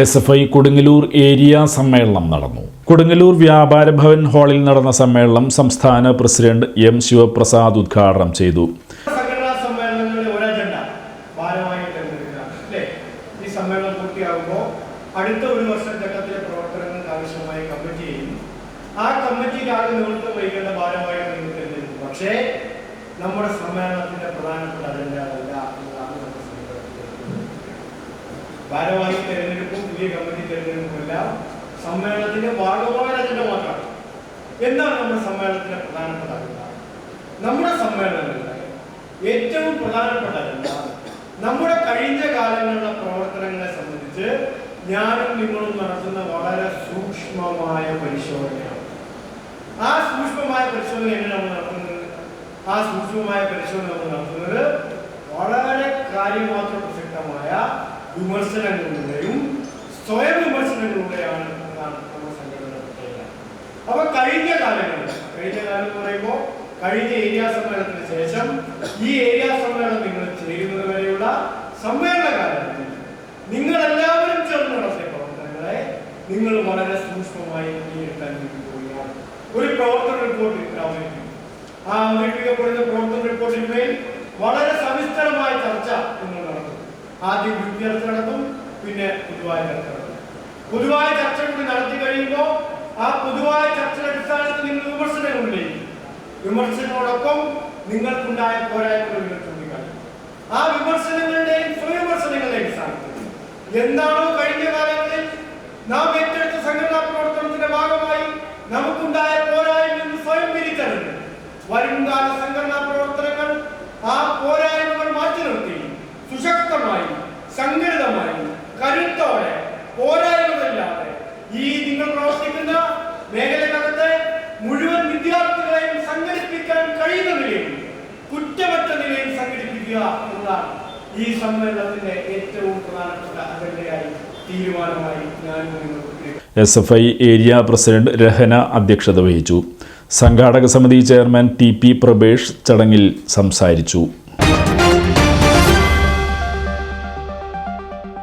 S F I Kodungallur area സമ്മേളനം നടന്നു. കൊടുങ്ങല്ലൂർ വ്യാപാര ഭവൻ ഹാളിൽ നടന്ന സമ്മേളനം സംസ്ഥാന പ്രസിഡന്റ് എം ശിവപ്രസാദ് ഉദ്ഘാടനം ചെയ്തു. അല്ലേ? അടുത്ത ഒരു കമ്മിറ്റിയെയും ആ പക്ഷേ നമ്മുടെ സമ്മേളനത്തിന്റെ പ്രധാനപ്പെട്ട അജണ്ട സമ്മേളനത്തിന്റെ ഭാരവാഹി തെരഞ്ഞെടുപ്പും പുതിയ കമ്മിറ്റി തെരഞ്ഞെടുപ്പും സമ്മേളനത്തിന്റെ ഭാഗമായ മാത്രമാണ്. എന്താണ് നമ്മുടെ സമ്മേളനത്തിന്റെ പ്രധാനപ്പെട്ട അജണ്ട? നമ്മുടെ സമ്മേളനങ്ങളിലെ ഏറ്റവും പ്രധാനപ്പെട്ട അജണ്ട നമ്മുടെ കഴിഞ്ഞ കാലങ്ങളിലെ പ്രവർത്തനങ്ങളെ സംബന്ധിച്ച് ഞാനും നിങ്ങളും നടത്തുന്ന വളരെ സൂക്ഷ്മമായ പരിശോധനയാണ്. ആ സൂക്ഷ്മമായ പരിശോധന എങ്ങനെ നമ്മൾ നടത്തുന്നത്? ആ സൂക്ഷ്മമായ പരിശോധന നമ്മൾ നടത്തുന്നത് വളരെ കാര്യമാത്ര പ്രസക്തമായ വിമർശനങ്ങളിലൂടെയും സ്വയം വിമർശനങ്ങളിലൂടെയാണ് എന്നാണ് നമ്മുടെ സംഘടന അപ്പൊ കഴിഞ്ഞ കാലങ്ങളിൽ കഴിഞ്ഞ കാലം എന്ന് പറയുമ്പോൾ കഴിഞ്ഞ ഏരിയ സമ്മേളനത്തിന് ശേഷം ഈ ഏരിയ സമ്മേളനം നിങ്ങൾ ചേരുന്നത് വരെയുള്ള സമ്മേളന കാലത്തിൽ നിങ്ങൾ എല്ലാവരും ചേർന്ന് നടത്തിയ പ്രവർത്തനങ്ങളെ നിങ്ങൾ വളരെ സൂക്ഷ്മമായി വിലയിരുത്താൻ പോവുകയാണ്. ഒരു പ്രവർത്തന റിപ്പോർട്ട് അവതരിപ്പിക്കും. ആ അവതരിപ്പിക്കപ്പെടുന്ന പ്രവർത്തന റിപ്പോർട്ടിന്മേൽ വളരെ സവിസ്തരമായ ചർച്ച നിങ്ങൾ നടത്തും. ആദ്യം വിദ്യാർത്ഥി നടത്തും പിന്നെ പൊതുവായ ചർച്ച പൊതുവായ ചർച്ച നടത്തി കഴിയുമ്പോൾ ആ പൊതുവായ ചർച്ചയുടെ അടിസ്ഥാനത്തിൽ നിങ്ങൾ വിമർശനങ്ങൾ ഉന്നയിക്കും. വിമർശനങ്ങളോടൊപ്പം നിങ്ങൾക്കുണ്ടായ പോരായ്മകൾ ആ വിമർശനങ്ങളുടെയും സ്വവിമർശനങ്ങളുടെയും അടിസ്ഥാനത്തിൽ. എന്താണോ സംഘടിപ്പിക്കുക എന്നതാണ് ഈ സമ്മേളനത്തിന്റെ ഏറ്റവും പ്രധാനപ്പെട്ട അജണ്ടയായി തീരുമാനമായി ഞാൻ S F I area president Rahana അധ്യക്ഷത വഹിച്ചു. സംഘാടക സമിതി ചെയർമാൻ ടി പി പ്രഭേഷ് ചടങ്ങിൽ സംസാരിച്ചു.